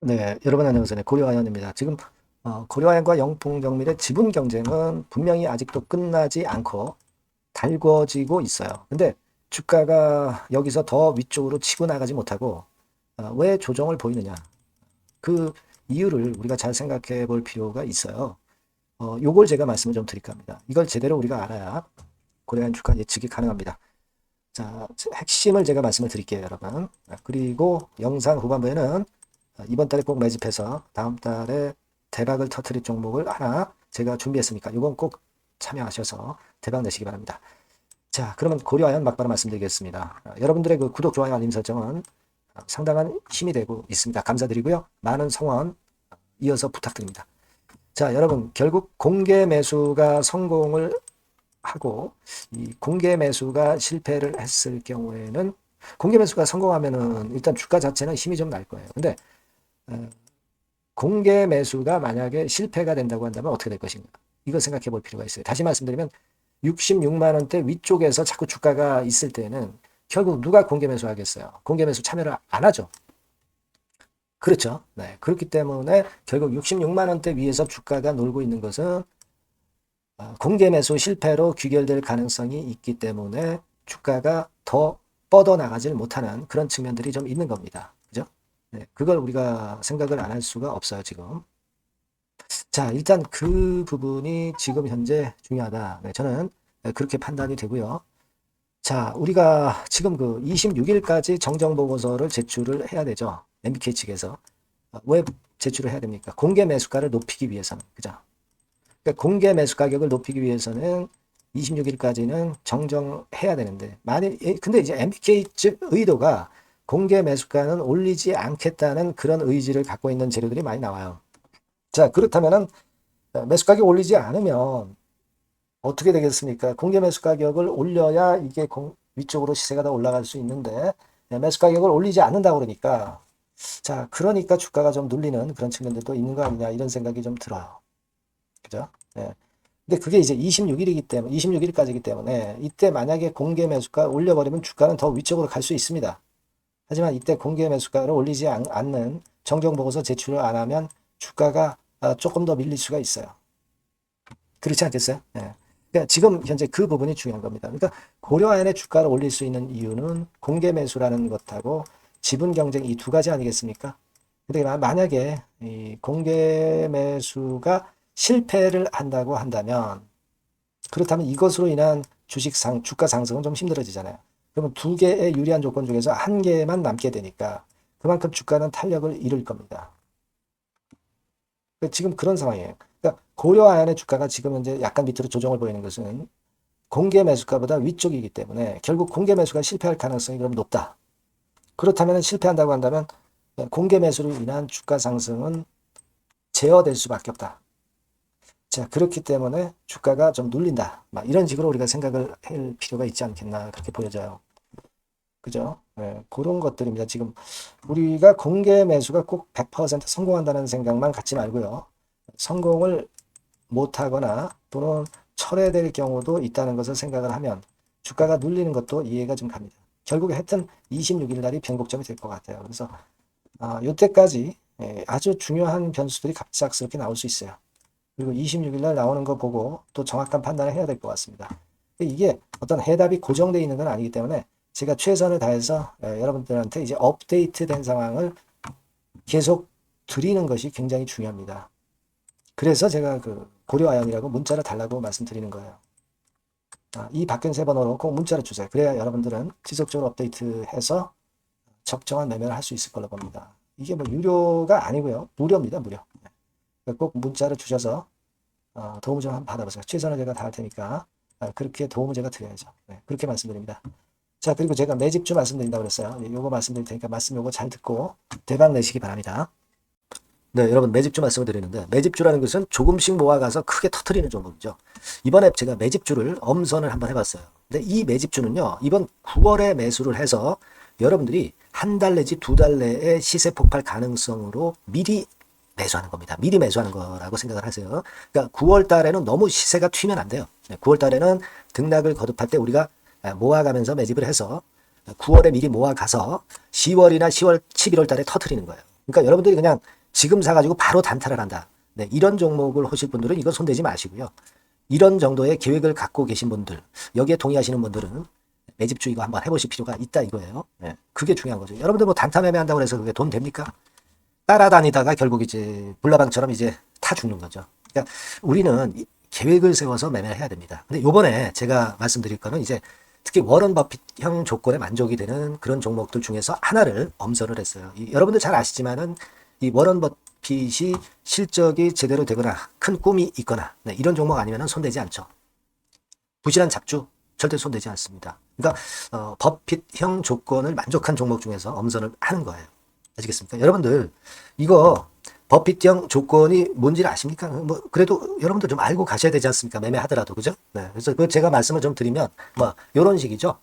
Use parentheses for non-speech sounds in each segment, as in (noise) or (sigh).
네, 여러분 안녕하세요. 네, 고려아연입니다. 지금 어, 고려아연과 영풍정밀의 지분 경쟁은 분명히 아직도 끝나지 않고 달궈지고 있어요. 근데 주가가 여기서 더 위쪽으로 치고 나가지 못하고 어, 왜 조정을 보이느냐? 그 이유를 우리가 잘 생각해 볼 필요가 있어요. 어, 요걸 제가 말씀을 좀 드릴까 합니다. 이걸 제대로 우리가 알아야 고려아연 주가 예측이 가능합니다. 자, 핵심을 제가 말씀을 드릴게요, 여러분. 아, 그리고 영상 후반부에는 아, 이번 달에 꼭 매집해서 다음 달에 대박을 터트릴 종목을 하나 제가 준비했으니까 이건 꼭 참여하셔서 대박 내시기 바랍니다. 자, 그러면 고려하연 막바로 말씀드리겠습니다. 아, 여러분들의 그 구독, 좋아요, 알림 설정은 아, 상당한 힘이 되고 있습니다. 감사드리고요. 많은 성원 이어서 부탁드립니다. 자, 여러분, 결국 공개 매수가 성공을 하고 이 공개 매수가 실패를 했을 경우에는 공개 매수가 성공하면은 일단 주가 자체는 힘이 좀 날 거예요. 근데 어, 공개 매수가 만약에 실패가 된다고 한다면 어떻게 될 것인가? 이거 생각해 볼 필요가 있어요. 다시 말씀드리면 66만 원대 위쪽에서 자꾸 주가가 있을 때는 결국 누가 공개 매수 하겠어요? 공개 매수 참여를 안 하죠. 그렇죠. 네. 그렇기 때문에 결국 66만 원대 위에서 주가가 놀고 있는 것은 어, 공개 매수 실패로 귀결될 가능성이 있기 때문에 주가가 더 뻗어나가질 못하는 그런 측면들이 좀 있는 겁니다. 네, 그걸 우리가 생각을 안 할 수가 없어요, 지금. 자, 일단 그 부분이 지금 현재 중요하다. 네, 저는 그렇게 판단이 되고요. 자, 우리가 지금 그 26일까지 정정보고서를 제출을 해야 되죠. MBK 측에서. 어, 왜 제출을 해야 됩니까? 공개 매수가를 높이기 위해서는. 그죠? 그러니까 공개 매수 가격을 높이기 위해서는 26일까지는 정정해야 되는데 만일 예, 근데 이제 MBK 측 의도가 공개 매수가는 올리지 않겠다는 그런 의지를 갖고 있는 재료들이 많이 나와요. 자 그렇다면은 매수 가격 올리지 않으면 어떻게 되겠습니까? 공개 매수 가격을 올려야 이게 공, 위쪽으로 시세가 더 올라갈 수 있는데 예, 매수 가격을 올리지 않는다 그러니까 자 그러니까 주가가 좀 눌리는 그런 측면들도 있는 거 아니냐 이런 생각이 좀 들어요. 그죠? 예. 근데 그게 이제 26일이기 때문에 26일까지기 때문에 이때 만약에 공개 매수가 올려버리면 주가는 더 위쪽으로 갈 수 있습니다. 하지만 이때 공개 매수가를 올리지 않, 는 정정 보고서 제출을 안 하면 주가가 아, 조금 더 밀릴 수가 있어요. 그렇지 않겠어요? 예. 그러니까 지금 현재 그 부분이 중요한 겁니다. 그러니까 고려아연의 주가를 올릴 수 있는 이유는 공개 매수라는 것하고 지분 경쟁 이 두 가지 아니겠습니까? 근데 만약에 이 공개 매수가 실패를 한다고 한다면 그렇다면 이것으로 인한 주식 상 주가 상승은 좀 힘들어지잖아요. 그러면 두 개의 유리한 조건 중에서 한 개만 남게 되니까 그만큼 주가는 탄력을 잃을 겁니다. 그러니까 지금 그런 상황이에요. 그러니까 고려아연의 주가가 지금 현재 약간 밑으로 조정을 보이는 것은 공개 매수가보다 위쪽이기 때문에 결국 공개 매수가 실패할 가능성이 그럼 높다. 그렇다면 실패한다고 한다면 공개 매수로 인한 주가 상승은 제어될 수밖에 없다. 자, 그렇기 때문에 주가가 좀 눌린다. 막 이런 식으로 우리가 생각을 할 필요가 있지 않겠나 그렇게 보여져요. 그죠? 네, 그런 것들입니다. 지금 우리가 공개 매수가 꼭 100% 성공한다는 생각만 갖지 말고요. 성공을 못하거나 또는 철회될 경우도 있다는 것을 생각을 하면 주가가 눌리는 것도 이해가 좀 갑니다. 결국에 하여튼 26일 날이 변곡점이 될 것 같아요. 그래서 아, 이때까지 예, 아주 중요한 변수들이 갑작스럽게 나올 수 있어요. 그리고 26일 날 나오는 거 보고 또 정확한 판단을 해야 될 것 같습니다. 이게 어떤 해답이 고정되어 있는 건 아니기 때문에 제가 최선을 다해서 예, 여러분들한테 이제 업데이트 된 상황을 계속 드리는 것이 굉장히 중요합니다. 그래서 제가 그 고려아연이라고 문자를 달라고 말씀드리는 거예요. 아, 이 박근세 번호로 꼭 문자를 주세요. 그래야 여러분들은 지속적으로 업데이트해서 적정한 매매를 할 수 있을 걸로 봅니다. 이게 뭐 유료가 아니고요. 무료입니다. 무료. 꼭 문자를 주셔서 어, 도움 좀 받아보세요. 최선을 제가 다할 테니까 아, 그렇게 도움을 제가 드려야죠. 네, 그렇게 말씀드립니다. 자 그리고 제가 매집주 말씀드린다고 그랬어요. 네, 요거 말씀드릴 테니까 말씀 요거 잘 듣고 대박 내시기 바랍니다. 네, 여러분 매집주 말씀을 드리는데 매집주라는 것은 조금씩 모아가서 크게 터트리는 종목이죠. 이번에 제가 매집주를 엄선을 한번 해봤어요. 근데 이 매집주는요, 이번 9월에 매수를 해서 여러분들이 한 달 내지 두 달 내에 시세 폭발 가능성으로 미리 매수하는 겁니다. 미리 매수하는 거라고 생각을 하세요. 그러니까 9월 달에는 너무 시세가 튀면 안 돼요. 9월 달에는 등락을 거듭할 때 우리가 모아가면서 매집을 해서 9월에 미리 모아가서 10월이나 10월, 11월 달에 터트리는 거예요. 그러니까 여러분들이 그냥 지금 사가지고 바로 단타를 한다. 네, 이런 종목을 하실 분들은 이거 손대지 마시고요. 이런 정도의 계획을 갖고 계신 분들, 여기에 동의하시는 분들은 매집주 이거 한번 해보실 필요가 있다 이거예요. 네, 그게 중요한 거죠. 여러분들 뭐 단타 매매한다고 해서 그게 돈 됩니까? 따라다니다가 결국 이제 불나방처럼 이제 타 죽는 거죠. 그러니까 우리는 이- 계획을 세워서 매매를 해야 됩니다. 근데 요번에 제가 말씀드릴 거는 이제 특히 워런 버핏형 조건에 만족이 되는 그런 종목들 중에서 하나를 엄선을 했어요. 이- 여러분들 잘 아시지만은 이 워런 버핏이 실적이 제대로 되거나 큰 꿈이 있거나 네, 이런 종목 아니면은 손대지 않죠. 부실한 잡주 절대 손대지 않습니다. 그러니까 어, 버핏형 조건을 만족한 종목 중에서 엄선을 하는 거예요. 아시겠습니까? 여러분들 이거 버핏형 조건이 뭔지를 아십니까? 뭐 그래도 여러분들 좀 알고 가셔야 되지 않습니까? 매매하더라도 그죠? 네. 그래서 그 제가 말씀을 좀 드리면 뭐 이런 식이죠.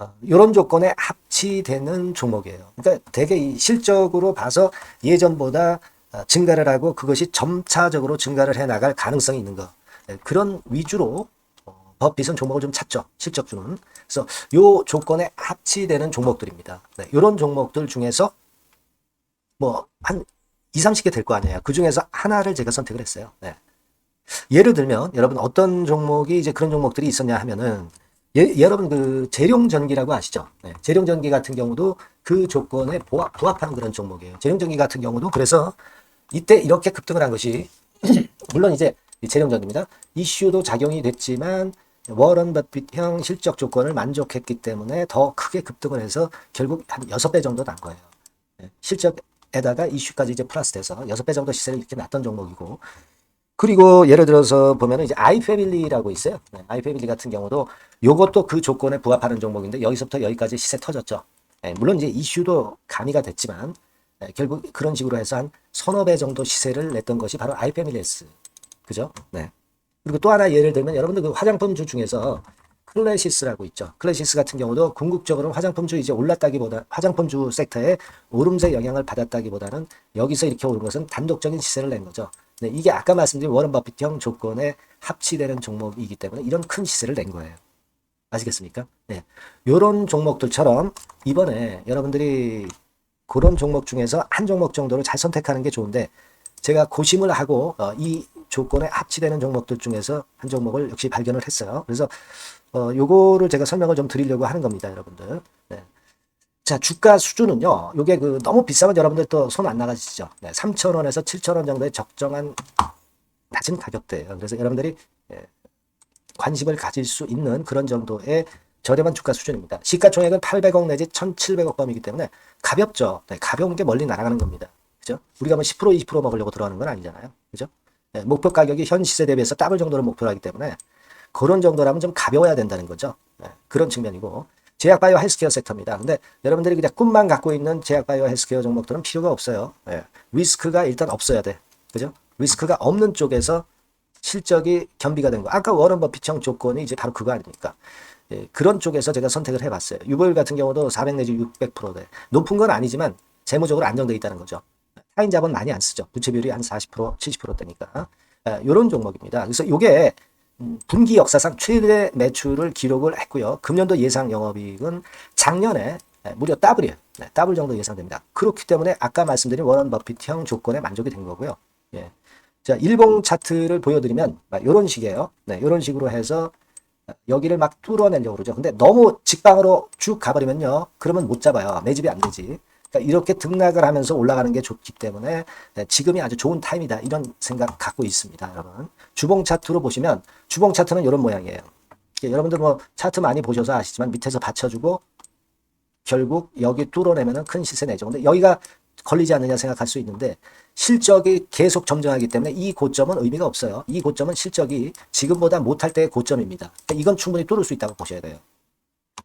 어, 이런 조건에 합치되는 종목이에요. 그러니까 되게 이 실적으로 봐서 예전보다 어, 증가를 하고 그것이 점차적으로 증가를 해 나갈 가능성이 있는 거. 네, 그런 위주로 어, 버핏은 종목을 좀 찾죠. 실적 주는. 그래서 요 조건에 합치되는 종목들입니다. 네, 이런 종목들 중에서 뭐 한 2, 30개 될 거 아니에요. 그 중에서 하나를 제가 선택을 했어요. 네. 예를 들면 여러분 어떤 종목이 이제 그런 종목들이 있었냐 하면은 예, 여러분 그 재룡전기라고 아시죠? 네, 재룡전기 같은 경우도 그 조건에 부합, 부합하는 그런 종목이에요. 재룡전기 같은 경우도 그래서 이때 이렇게 급등을 한 것이 (clears throat) 물론 이제 이 재룡전기입니다. 이슈도 작용이 됐지만 워런 버핏형 실적 조건을 만족했기 때문에 더 크게 급등을 해서 결국 한 6배 정도 난 거예요. 네, 실적 에다가 이슈까지 이제 플러스 돼서 6배 정도 시세를 이렇게 났던 종목이고 그리고 예를 들어서 보면은 이제 아이패밀리라고 있어요. 네, 아이패밀리 같은 경우도 요것도 그 조건에 부합하는 종목인데 여기서부터 여기까지 시세 터졌죠. 네, 물론 이제 이슈도 가미가 됐지만 네, 결국 그런 식으로 해서 한 서너 배 정도 시세를 냈던 것이 바로 아이패밀리스. 그죠? 네. 그리고 또 하나 예를 들면 여러분들 그 화장품주 중에서 클래시스라고 있죠. 클래시스 같은 경우도 궁극적으로 화장품주 이제 올랐다기보다 화장품주 섹터에 오름세 영향을 받았다기보다는 여기서 이렇게 오른 것은 단독적인 시세를 낸 거죠. 네, 이게 아까 말씀드린 워런 버핏형 조건에 합치되는 종목이기 때문에 이런 큰 시세를 낸 거예요. 아시겠습니까? 네. 요런 종목들처럼 이번에 여러분들이 그런 종목 중에서 한 종목 정도를 잘 선택하는 게 좋은데 제가 고심을 하고 어, 이 조건에 합치되는 종목들 중에서 한 종목을 역시 발견을 했어요. 그래서 어, 요거를 제가 설명을 좀 드리려고 하는 겁니다, 여러분들. 네. 자, 주가 수준은요, 요게 그 너무 비싸면 여러분들 또 손 안 나가시죠. 네, 3,000원에서 7,000원 정도의 적정한 낮은 가격대예요. 그래서 여러분들이 예, 관심을 가질 수 있는 그런 정도의 저렴한 주가 수준입니다. 시가총액은 800억 내지 1,700억 범이기 때문에 가볍죠. 네, 가벼운 게 멀리 날아가는 겁니다. 그죠? 우리가 뭐 10% 20% 먹으려고 들어가는 건 아니잖아요. 그죠? 네, 목표 가격이 현 시세 대비해서 더블 정도를 목표로 하기 때문에 그런 정도라면 좀 가벼워야 된다는 거죠. 네, 그런 측면이고 제약바이오 헬스케어 섹터입니다. 근데 여러분들이 그냥 꿈만 갖고 있는 제약바이오 헬스케어 종목들은 필요가 없어요. 네, 리스크가 일단 없어야 돼. 그죠? 리스크가 없는 쪽에서 실적이 겸비가 된 거. 아까 워런 버핏형 조건이 이제 바로 그거 아닙니까? 예, 그런 쪽에서 제가 선택을 해봤어요. 유보율 같은 경우도 400 내지 600%대. 높은 건 아니지만 재무적으로 안정돼 있다는 거죠. 타인 자본 많이 안 쓰죠. 부채 비율이 한 40%, 70%대니까. 이런 종목입니다. 그래서 이게 음, 분기 역사상 최대 매출을 기록을 했고요. 금년도 예상 영업이익은 작년에 예, 무려 더블이에요. 네, 더블 정도 예상됩니다. 그렇기 때문에 아까 말씀드린 워런 버핏형 조건에 만족이 된 거고요. 예. 자, 일봉 차트를 보여드리면 이런 식이에요. 네, 이런 식으로 해서 여기를 막 뚫어내려고 그러죠. 근데 너무 직방으로 쭉 가버리면요. 그러면 못 잡아요. 매집이 안 되지. 그러니까 이렇게 등락을 하면서 올라가는 게 좋기 때문에 네, 지금이 아주 좋은 타임이다. 이런 생각 갖고 있습니다. 여러분. 주봉 차트로 보시면 주봉 차트는 이런 모양이에요. 여러분들 뭐 차트 많이 보셔서 아시지만 밑에서 받쳐주고 결국 여기 뚫어내면은 큰 시세 내죠. 근데 여기가 걸리지 않느냐 생각할 수 있는데 실적이 계속 점정하기 때문에 이 고점은 의미가 없어요. 이 고점은 실적이 지금보다 못할 때의 고점입니다. 이건 충분히 뚫을 수 있다고 보셔야 돼요.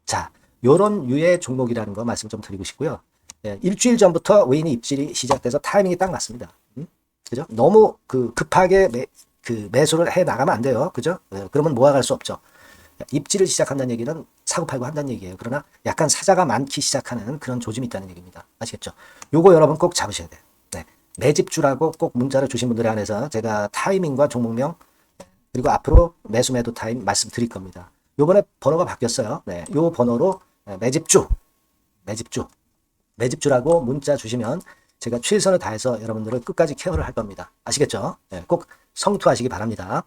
자, 요런 유의 종목이라는 거 말씀 좀 드리고 싶고요. 예, 일주일 전부터 외인이 입질이 시작돼서 타이밍이 딱 맞습니다. 음? 그죠? 너무 그 급하게 매, 그 매수를 해 나가면 안 돼요. 그죠? 예, 그러면 모아갈 수 없죠. 입지를 시작한다는 얘기는 사고 팔고 한다는 얘기예요. 그러나 약간 사자가 많기 시작하는 그런 조짐이 있다는 얘기입니다. 아시겠죠? 요거 여러분 꼭 잡으셔야 돼요. 네. 매집주라고 꼭 문자를 주신 분들에 한해서 제가 타이밍과 종목명 그리고 앞으로 매수 매도 타임 말씀드릴 겁니다. 요번에 번호가 바뀌었어요. 네. 요 번호로 매집주 매집주 매집주라고 문자 주시면 제가 최선을 다해서 여러분들을 끝까지 케어를 할 겁니다. 아시겠죠? 예, 꼭 성투하시기 바랍니다.